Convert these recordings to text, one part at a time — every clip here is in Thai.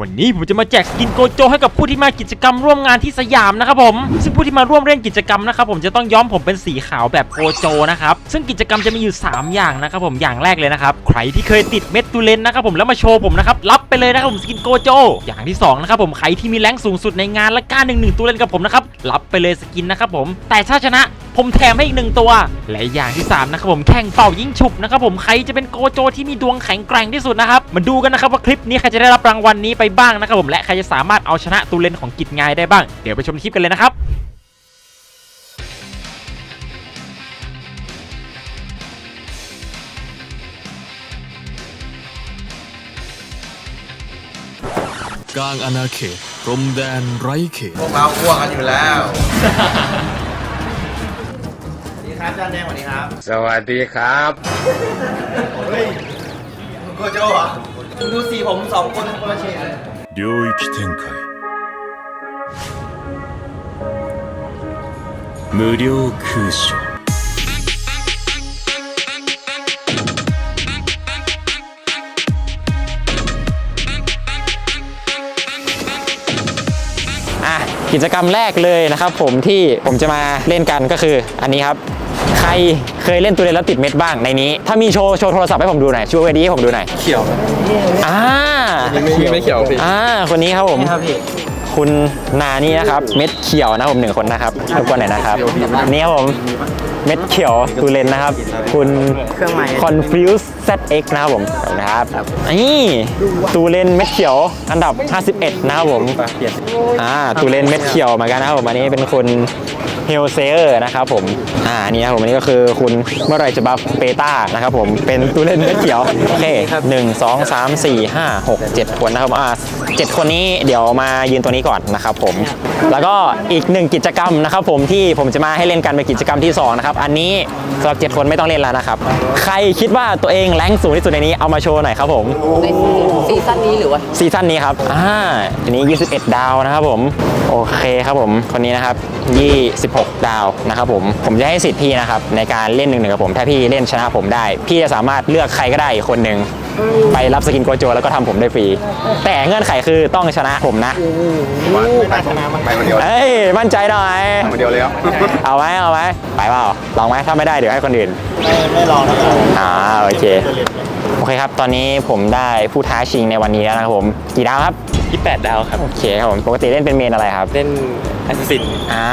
วันนี้ผมจะมาแจกสกินโกโจให้กับผู้ที่มากิจกรรมร่วมงานที่สยามนะครับผม ซึ่งผู้ที่มาร่วมเล่นกิจกรรมนะครับผมจะต้องย้อมผมเป็นสีขาวแบบโกโจนะครับซึ่งกิจกรรมจะมีอยู่ 3 อย่างนะครับผมอย่างแรกเลยนะครับใครที่เคยติดเม็ดตูเลนนะครับผมแล้วมาโชว์ผมนะครับรับไปเลยนะครับผมสกินโกโจ อย่างที่สองนะครับผมใครที่มีแรงสูงสุดในงานและกล้าหนึ่งหนึ่งตูเลนกับผมนะครับรับไปเลยสกินนะครับผมแต่ถ้าชนะผมแถมให้อีกหนึ่งตัว และอย่างที่3นะครับผมแข่งเป่ายิงฉุบนะครับผมใครจะเป็นโกโจที่มีดวงแข็งแกร่งที่สุดนะครับมาดูกันนะครับว่าคลิปนี้ใครจะได้รับรางวัลนี้ไปบ้างนะครับผมและใครจะสามารถเอาชนะตูเลนของกิจงายได้บ้าง เดี๋ยวไปชมคลิปกันเลยนะครับกลางอาณาเขตพรมแดนไร้เขตพวกเราอ้วกกันอยู่แล้ว สวัสดีครับจานแดงสวัสดีครับ สวัสดีครับ เฮ้ยคุณโกโจเหรอ คุณดูสีผมสองคนคนละเฉดเลย 领域展开无料空所 อ่ะกิจกรรมแรกเลยนะครับผมที่ผมจะมาเล่นกันก็คืออันนี้ครับ ใครเคยเล่นตัวเลนแล้วติดเม็ดบ้างในนี้ ถ้ามีโชว์โชว์โทรศัพท์ให้ผมดูหน่อยช่วยไว้ดีให้ผมดูหน่อยเขียวอ่าไม่ไม่เขียวพี่อ่าคนนี้ครับผมครับพี่คุณนานี่นะครับเม็ดเขียวนะผมหนึ่งคนนะครับรบกวนหน่อยนะครับนี่ครับผมเม็ดเขียวตูเลนนะครับ คุณเครื่องหมาย Confuse ZX นะครับผมนะครับนี่ตูเลนเม็ดเขียวอันดับ 51 นะครับผมอ่าตูเลนเม็ดเขียวเหมือนกันนะครับผมอันนี้เป็นคุณ เฮลเซอร์นะครับผม อ่านี่ครับผมอันนี้ก็คือคุณเมื่อไรจะบัฟเปต้านะครับผมเป็นตัวเล่นเม็ดเขียว โอเคหนึ่งสองสามสี่ห้าหกเจ็ดคนนะครับอ่าเจ็ดคนนี้เดี๋ยวมายืนตัวนี้ก่อนนะครับผม แล้วก็อีกหนึ่งกิจกรรมนะครับผมที่ผมจะมาให้เล่นกันเป็นกิจกรรมที่สองนะครับอันนี้สำหรับเจ็ดคนไม่ต้องเล่นแล้วนะครับ ใครคิดว่าตัวเองแรงสูงที่สุดในนี้เอามาโชว์หน่อยครับผมในซีซั่นนี้หรือว่าซีซั่นนี้ครับอ่าอันนี้ 21 ดาวนะครับผมโอเคครับผมคนนี้นะครับ26 ดาวนะครับผมผมจะให้สิทธิ์พี่นะครับในการเล่นหนึ่งหนึ่งกับผม ถ้าพี่เล่นชนะผมได้ พี่จะสามารถเลือกใครก็ได้อีกคนหนึ่ง ไปรับสกินโกโจแล้วก็ทำผมได้ฟรี แต่เงื่อนไขคือต้องชนะผมนะไปชนะมันไปคนเดียวเอ้ย มั่นใจหน่อยคนเดียวเลยครับเอาไหมเอาไหมไปเปล่าลองไหมถ้าไม่ได้เดี๋ยวให้คนอื่น ไม่ลองแล้วกันอ่าโอเค โอเคครับ ตอนนี้ผมได้ผู้ท้าชิงในวันนี้แล้วนะครับผม กี่ดาวครับ28 ดาวครับ โอเคครับผมปกติเล่นเป็นเมนอะไรครับ เล่นแอสซินอ่า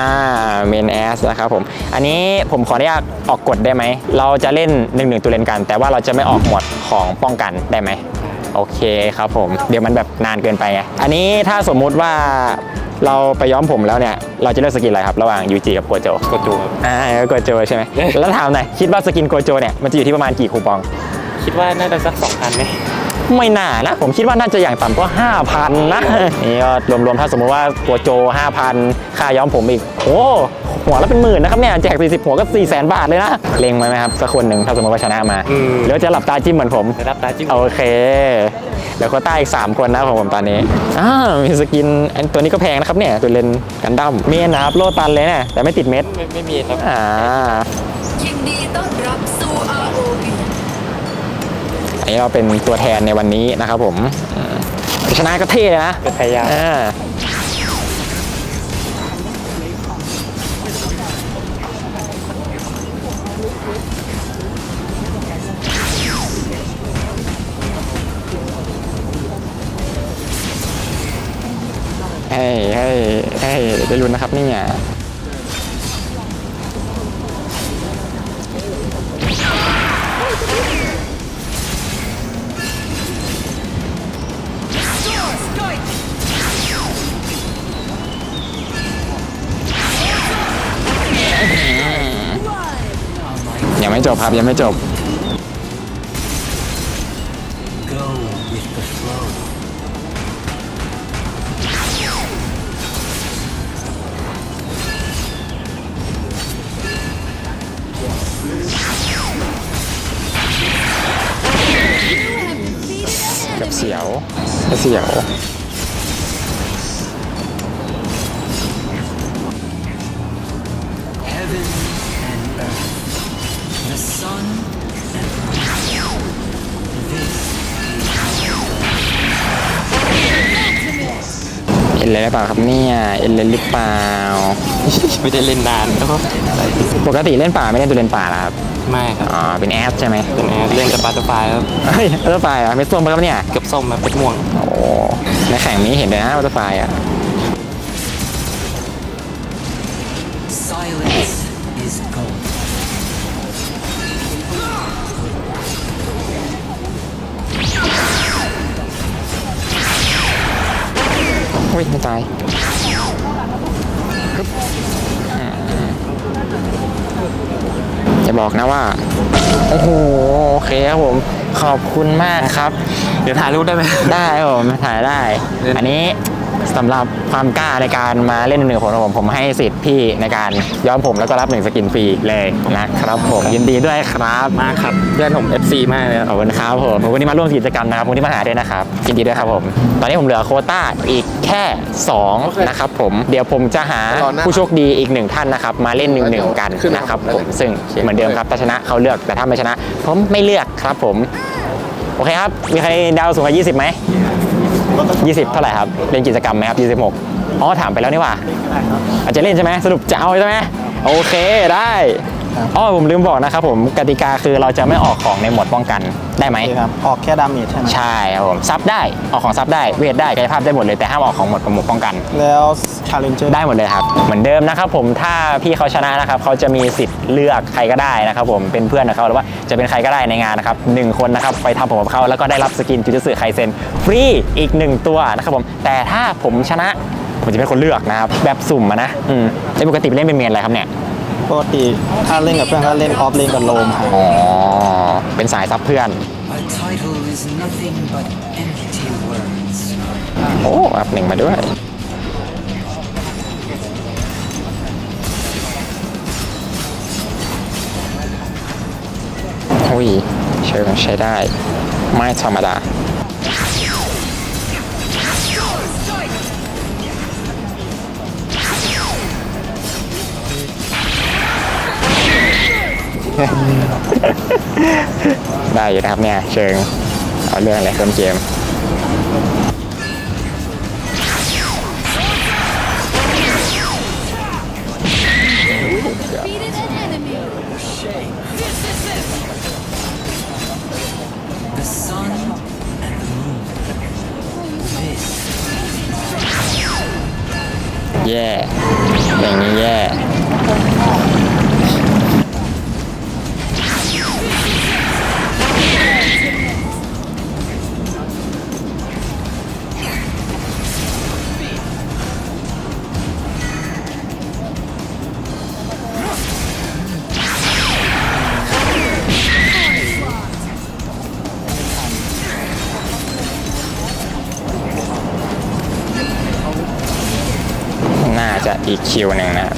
เมนแอสนะครับผม อันนี้ผมขออนุญาตออกกฎได้ไหม เราจะเล่น1นึตัวเล่นกัน แต่ว่าเราจะไม่ออกหมวดของป้องกันได้ไหมโอเคครับผม เดี๋ยวมันแบบนานเกินไปไงอันนี้ถ้าสมมุติว่าเราไปย้อมผมแล้วเนี่ย เราจะเลือกสกินอะไรครับ ระหว่างยูจิกับโกโจโกโจครับ อ่าโกโจใช่ไหม แล้วถามหน่อยคิดว่าสกินโกโจเนี่ยมันจะอยู่ที่ประมาณกี่คูปอง คิดว่าน่าจะสัก 2,000ไหม ไม่น่านะ ผมคิดว่าน่าจะอย่างต่ำก็ 5,000 นะนี่ก็รวมๆ ถ้าสมมติว่าหัวโจ 5,000 ค่าย้อมผมอีก โอ้หัวละเป็นหมื่นนะครับเนี่ยแจก 40 หัวก็ 4 0 0 0 0 0บาทเลยนะเล็งไว้ไหมครับสักคนหนึ่งถ้าสมมติว่าชนะมาอืมหรือว่าจะหลับตาจิ้มเหมือนผมได้รับตาจิ้ม โอเคเดี๋ยวโควต้าอีก 3 คนนะครับผมตอนนี้อ่ามีสกินอันตัวนี้ก็แพงนะครับเนี่ยตัวเลนกันดั้มเมนนะครับ โลตันเลยเนี่ยแต่ไม่ติดเม็ด ไม่ไม่มีครับ อ่ายินดีต้อน อันนี้เราเป็นตัวแทนในวันนี้นะครับผมอืมชนะก็เท่เลยนะจะพยายามอ่าเฮ้ยเฮ้ยเฮ้ยได้ลุ้นนะครับเนี่ยยัง ครับ ยังไม่จบกับเสียวกับเสียว นเลยหรือเปล่าครับเนี่ยเห็นเลยหรือเปล่า ไม่ได้เล่นนานแล้วก็ปกติเล่นป่าไม่เล่นตัวเล่นป่าเหรอครับไม่ครับอ๋อเป็นแอดใช่ไหมเป็นแอร์เล่นกับบัตเตอร์ไฟครับเฮ้ยวัตเตอร์ไฟอะไม่ส้มปะครับเนี่ยเกับส้มมาเป็นม่วงโอ้ในแข่งนี้เห็นเลยนะวัตเตอร์ไฟอะ ยไม่ตายฮึบอืมจะบอกนะว่า โอ้โห โอเคครับผม ขอบคุณมากครับ เดี๋ยวถ่ายรูปได้ไหมได้ครับผมถ่ายได้เล่นอันนี้ สำหรับความกล้าในการมาเล่นหนึ่งของผมผมให้สิทธิ์พี่ในการย้อมผมแล้วก็รับหนึ่งสกินฟรีเลยนะครับผมยินดีด้วยครับมากครับเพื่อนผม FC มากเลยครับขอบคุณครับผมวันนี้มาร่วมกิจกรรมนะครับวันนี้มาหาด้วยนะครับยินดีด้วยครับผมตอนนี้ผมเหลือโควต้าอีกแค่2นะครับผมเดี๋ยวผมจะหาผู้โชคดีอีกหนึ่งท่านนะครับมาเล่นหนึ่งหนึ่งกันนะครับผมซึ่งเหมือนเดิมครับถ้าชนะเขาเลือกแต่ถ้าไม่ชนะผมไม่เลือกครับผมโอเคครับ มีใครดาวสูงกว่า 20 ไหม 20 เท่าไหร่ครับเล่นกิจกรรมไหมครับ26อ๋อถามไปแล้วนี่หว่าอาจจะเล่นใช่ไหมสรุปจะเอาใช่ไหมโอเคได้ อ๋อผมลืมบอกนะครับผมกติกาคือเราจะไม่ออกของในหมวดป้องกันได้ไหมครับออกแค่ดาเมจใช่ไหมใช่ครับผมซับได้ออกของซับได้เวทได้กายภาพได้หมดเลยแต่ห้ามออกของหมวดหมวดป้องกัน แล้วชาเลนเจอร์ได้หมดเลยครับเหมือนเดิมนะครับผมถ้าพี่เขาชนะนะครับเขาจะมีสิทธิ์เลือกใครก็ได้นะครับผมเป็นเพื่อนกับเขาหรือว่าจะเป็นใครก็ได้ในงานนะครับหนึ่งคนนะครับไปทำผมกับเขาแล้วก็ได้รับสกินจูจูสึไคเซนฟรีอีกหนึ่งตัวนะครับผมแต่ถ้าผมชนะผมจะเป็นคนเลือกนะครับแบบสุ่มอะนะอืมแล้วปกติไปเล่นเป็นเมนอะไรครับเนี่ย ปกติถ้าเล่นกับเพื่อนก็เล่นออฟเลนกับโลมครับอ๋อ เป็นสายซับเพื่อน A title is nothing but empty words โอ้อัพหนึ่งมาด้วย อุ้ยเชิงใช้ได้ ไม่ธรรมดา ได้อยู่นะครับเนี่ย เชิง เอาเรื่องอะไรเพิ่มเกมแย่ อีกคิวหนึ่งนะครับ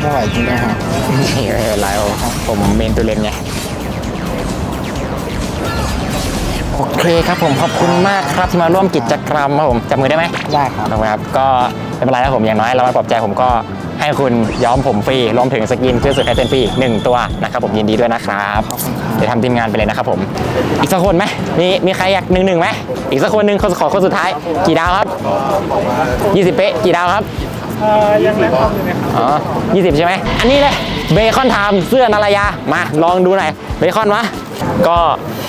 ไม่ไหวจริงนะฮะไม่เป็นไรครับผมเมนตัวเลนไงโอเคครับผมขอบคุณมากครับที่มาร่วมกิจกรรมครับผมจับมือได้ไหมได้ครับขอบคุณครับก็ไม่เป็นไรครับผมอย่างน้อยเรามาปลอบใจผมก็ ให้คุณย้อมผมฟรีรวมถึงสกินเพื่อสุดไอเทนฟรีหนึ่งตัวนะครับผมยินดีด้วยนะครับขอบคุณครับเดี๋ยวทำทีมงานไปเลยนะครับผม อีกสักคนไหมมีมีใครอยากหนึ่งหนึ่งไหมอีกสักคนหนึ่งคนขอคนสุดท้าย กี่ดาวครับ20เป๊ะกี่ดาวครับยังแหลมอยู่นะครับอ๋อ20ใช่ไหมอันนี้เลยเบคอนไทม์เสื้อนารายามาลองดูหน่อยเบคอนวะก็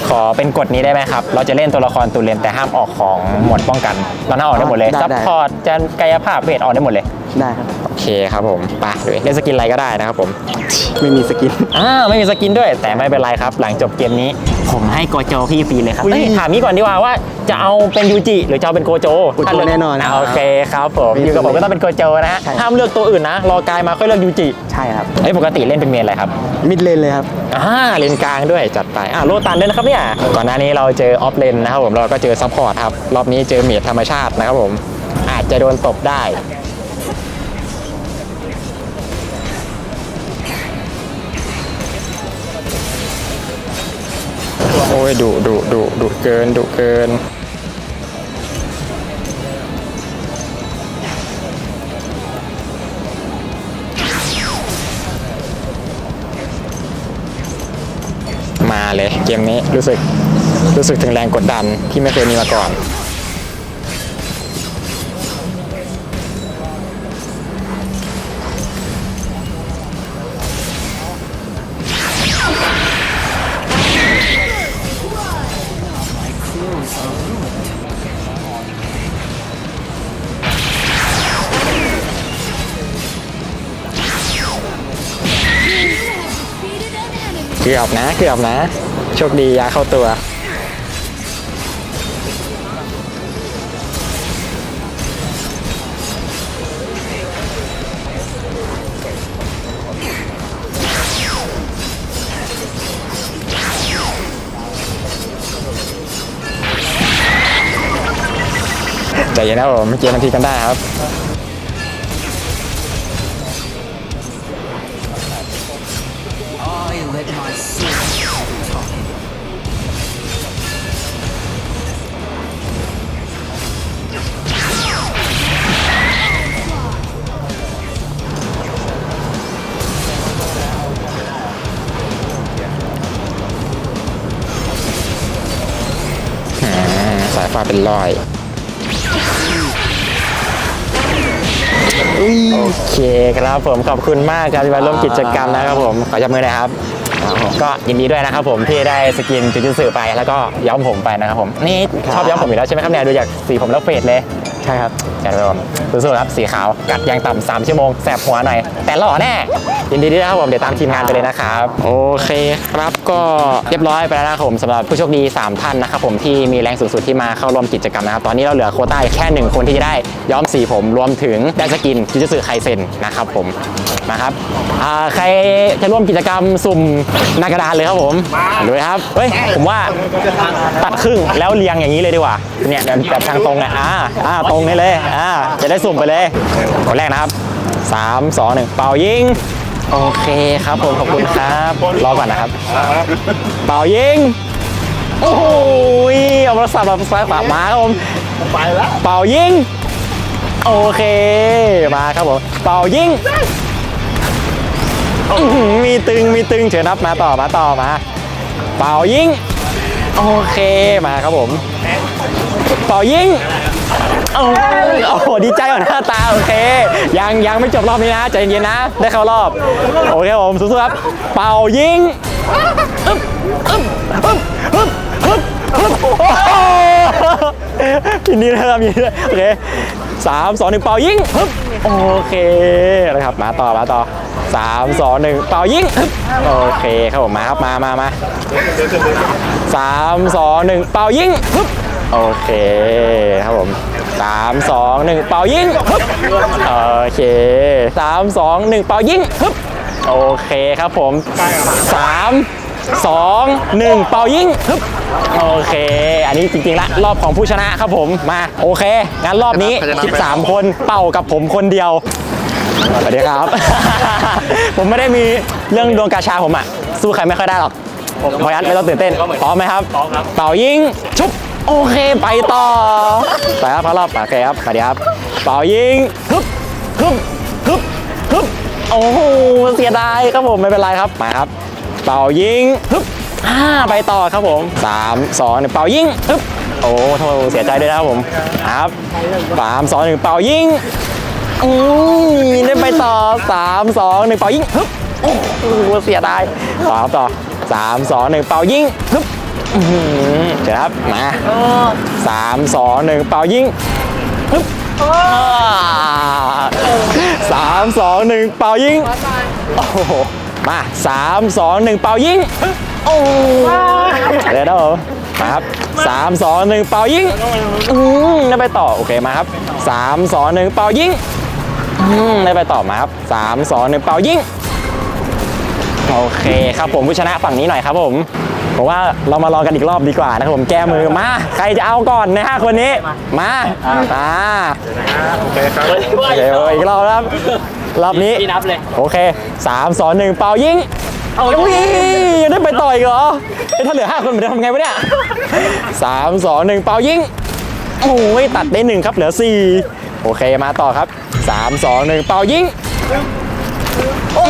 ขอเป็นกฎนี้ได้ไหมครับ เราจะเล่นตัวละครตูเลนแต่ห้ามออกของหมวดป้องกัน เราหน้าออกได้หมดเลยได้ซัพได้พอร์ตจะกายภาพเวทออกได้หมดเลย ได้ครับโอ เคครับผมไปเลยเล่นสกินอะไรก็ได้นะครับผม ไม่มีสกินอ่าไม่มีสกินด้วย แต่ไม่เป็นไรครับ หลังจบเกมนี้ ผมให้โกโจพี่ฟรีเลยครับอุ๊ยเอ้ยถามนี้ก่อนดีกว่าว่าจะเอาเป็นยูจิหรือจะเอาเป็นโกโจโกโจถ้าเลืกแน่นอนนะาโอเคครับผมไม่อยู่กับผมก็ต้องเป็นโกโจนะฮะใช่ห้ามเลือกตัวอื่นนะ รอกายมาค่อยเลือกยูจิใช่ครับเอ้ยปกติเล่นเป็นเมนอะไรครับมิดเลนเลยครับอ่าเลนกลางด้วยจัดไปอ่าโลตันด้วยนะครับเนี่ยก่อนหน้านี้เราเจอออฟเลนนะครับผมเราก็เจอซัพพอร์ตครับรอบนี้เจอเมดธรรมชาตินะครับผมอาจจะโดนตบได้ โอ้ยดุดุดุดุเกินดุเกิน มาเลยเกมนี้รู้สึกรู้สึกถึงแรงกดดันที่ไม่เคยมีมาก่อน เกือบนะเกือบนะ โชคดียาเข้าตัว ใจเย็นนะครับผมเกมมันทีกันได้ครับ มสายฟ้าเป็นรอยโอเคครับผมขอบคุณมากครับที่มาร่วมกิจกรรมนะครับผมขอจับมือหนะครับ ก็ยินดีด้วยนะครับผมที่ได้สกินจุดจุสื่อไปแล้วก็ย้อมผมไปนะครับผมนี่ชอบย้อมผมอยู่แล้วใช่ไหมครับเนี่ยดูจากสีผมแล้วเฟดเลยใช่ครับจัดไปผมสู้ๆครับสีขาวกัดยางต่ำสามชั่วโมงแสบหัวหน่อย แต่หล่อแน่ยินดีด้วยนะครับผมเดี๋ยวตามทีมงานไปเลยนะครับ โอเคครับก็เรียบร้อยไปแล้วนะครับผมสำหรับผู้โชคดี 3 ท่านนะครับผมที่มีแรงสูงสุดที่มาเข้าร่วมกิจกรรมนะครับตอนนี้เราเหลือโควต้าแค่หนึ่งคนที่จะได้ย้อมสีผมรวมถึงได้สกินจุดจุสื่อไคเซนนะครับผมมาครับใครจะร่วมกิจกรรมสุ่มนากระดานเลยครับผมดูเลยครับเฮ้ยผมว่าตัดครึ่งแล้วเรียงอย่างนี้เลยดีกว่าเนี่ยแบบแบบทางตรงเนี่ยอ่าอ่าตรงนี้เลย อ่า จะได้สุ่มไปเลย คนแรกนะครับสามสองหนึ่งเป่ายิง โอเคครับผม ขอบคุณครับ รอก่อนนะครับ เป่ายิง โอ้โหเอามาสับแบบซ้ายขวามาครับผม ไปแล้ว เป่ายิง โอเค มาครับผม เป่ายิงอื้อหือมีตึงมีตึงเชิญนับมาต่อมาต่อมา เป่ายิง โอเคมาครับผม เป่ายิง โอ้โอ้โหดีใจอะหน้าตา โอเค ยังยังไม่จบรอบนี้นะใจเย็นๆนะ ได้เข้ารอบ โอเคผมสู้ๆครับ เป่ายิงทีนี้นะครับมีโอเคสามสองหนึ่งเป่ายิงฮึบโอเคนะครับมาต่อมาต่อสามสองหนึ่งเป่ายิงฮึบโอเคครับผมมาครับมามามาสามสองหนึ่งเป่ายิงฮึบโอเคครับผม สามสองหนึ่งเป่ายิงฮึบโอเคสามสองหนึ่งเป่ายิงฮึบโอเคครับผมสามสองหนึ่งเป่ายิงฮึบโอเค อันนี้จริงๆละรอบของผู้ชนะครับผมมาโอเคงั้นรอบนี้ 13 คนเป่ากับผมคนเดียวสวัสดีครับ ผมไม่ได้มีเรื่องดวงกาชาผมอะ สู้ใครไม่ค่อยได้หรอกเพราะฉะนั้นไม่ต้องตื่นเต้นพร้อมไหมครับพร้อมครับเป่ายิงชุบ โอเคไปต่อไปครับเข้ารอบโอเคครับสวัสดีครับเป่ายิงฮึบฮึบฮึบฮึบโอ้โหเสียดายครับผมไม่เป็นไรครับมาครับ เป่ายิงฮึบอ่าไปต่อครับผมสามสองหนึ่งเป่ายิงฮึบโอ้โทษเสียใจด้วยนะครับผมครับสามสองหนึ่งเป่ายิงอืมได้ไปต่อสามสองหนึ่งเป่ายิงฮึบโอ้โหเสียดายต่อครับต่อสามสองหนึ่งเป่ายิงฮึบ อื้อหือเดี๋ยวครับมาสามสองหนึ่งเป่ายิงฮึบอ่าสามสองหนึ่งเป่ายิงโอ้โห มาสามสองหนึ่งเป่ายิงฮึบโอ้เดี๋ยวนะผมมาครับสามสองหนึ่งเป่ายิง อืมได้ไปต่อ โอเค มาครับสามสองหนึ่งเป่ายิง อืมได้ไปต่อ มาครับสามสองหนึ่งเป่ายิง โอเคครับผมผู้ชนะฝั่งนี้หน่อยครับผม ผมว่าเรามาลองกันอีกรอบดีกว่านะครับผมแก้มือมา ใครจะเอาก่อนในห้าคนนี้มาอ่าโอเคครับโอเคอีกรอบครับรอบนี้นับเลยโอเคสามสองหนึ่งเป่ายิงโอ้ยยังได้ไปต่ออีกเหรอเอ้ยถ้าเหลือห้าคนเหมือนเดิมทำไงวะเนี่ยสามสองหนึ่งเป่ายิงโอ้ยตัดได้หนึ่งครับเหลือ4โอเคมาต่อครับ3 2 1เป่ายิง โอ้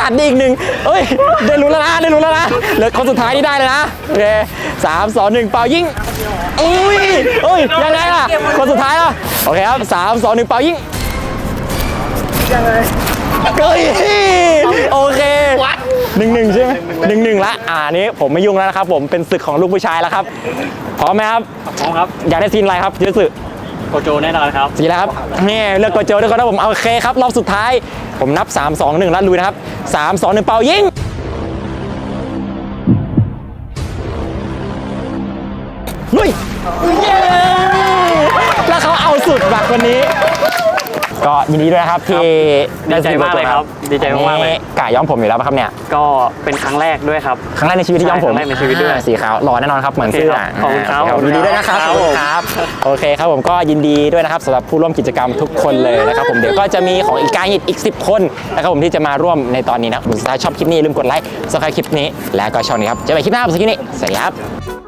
ตัดได้อีกหนึ่งเอ้ย ได้รู้แล้วนะ ได้รู้แล้วนะ เหลือคนสุดท้ายนี่ได้เลยนะ โอเคสามสองหนึ่งเป่ายิงอุ้ยเอ้ย ยังไงล่ะ คนสุดท้ายล่ะ โอเคครับสามสองหนึ่งเป่ายิงยังไงเฮ้ยโอเคหนึ่งหนึ่งใช่ไหมหนึ่งหนึ่งละอ่านี้ผมไม่ยุ่งแล้วนะครับผมเป็นศึกของลูกผู้ชายแล้วครับพร้อมไหมครับพร้อมครับอยากได้ซีนอะไรครับยูสึ โกโจแน่นอนครับสีแล้วครับนี่เลือกโกโจด้วยกันนะผมโอเคครับรอบสุดท้าย ผมนับ 3 2 1แล้วลุยนะครับ 3 2 1 เป่ายิง ก็ยินดีด้วยนะครับที่ดีใจมากเลยครับดีใจมากๆเลยอันนี้กะย้อมผมอยู่แล้วป่ะครับเนี่ย ก็เป็นครั้งแรกด้วยครับครั้งแรกในชีวิตที่ย้อมผมใช่ครั้งแรกในชีวิตด้วยอ่าสีขาวหล่อแน่นอนครับเหมือนเสื้อโอเคครับขอบคุณครับายินดีด้วยนะครับคขรัอบบคุณครับโอเคครับผมก็ยินดีด้วยนะครับสำหรับผู้ร่วมกิจกรรมทุกคนเลยนะครับผมเดี๋ยวก็จะมีของอีกการอีก 10 คนนะครับผมที่จะมาร่วมในตอนนี้นะครับผมถ้าชอบคลิปนี้อย่าลืมกดไลค์สกายคลิปนี้ และก็ช่องนี้ครับเจอกันใหม่คลิปหน้าผมสกินนี้สวัสดีครับ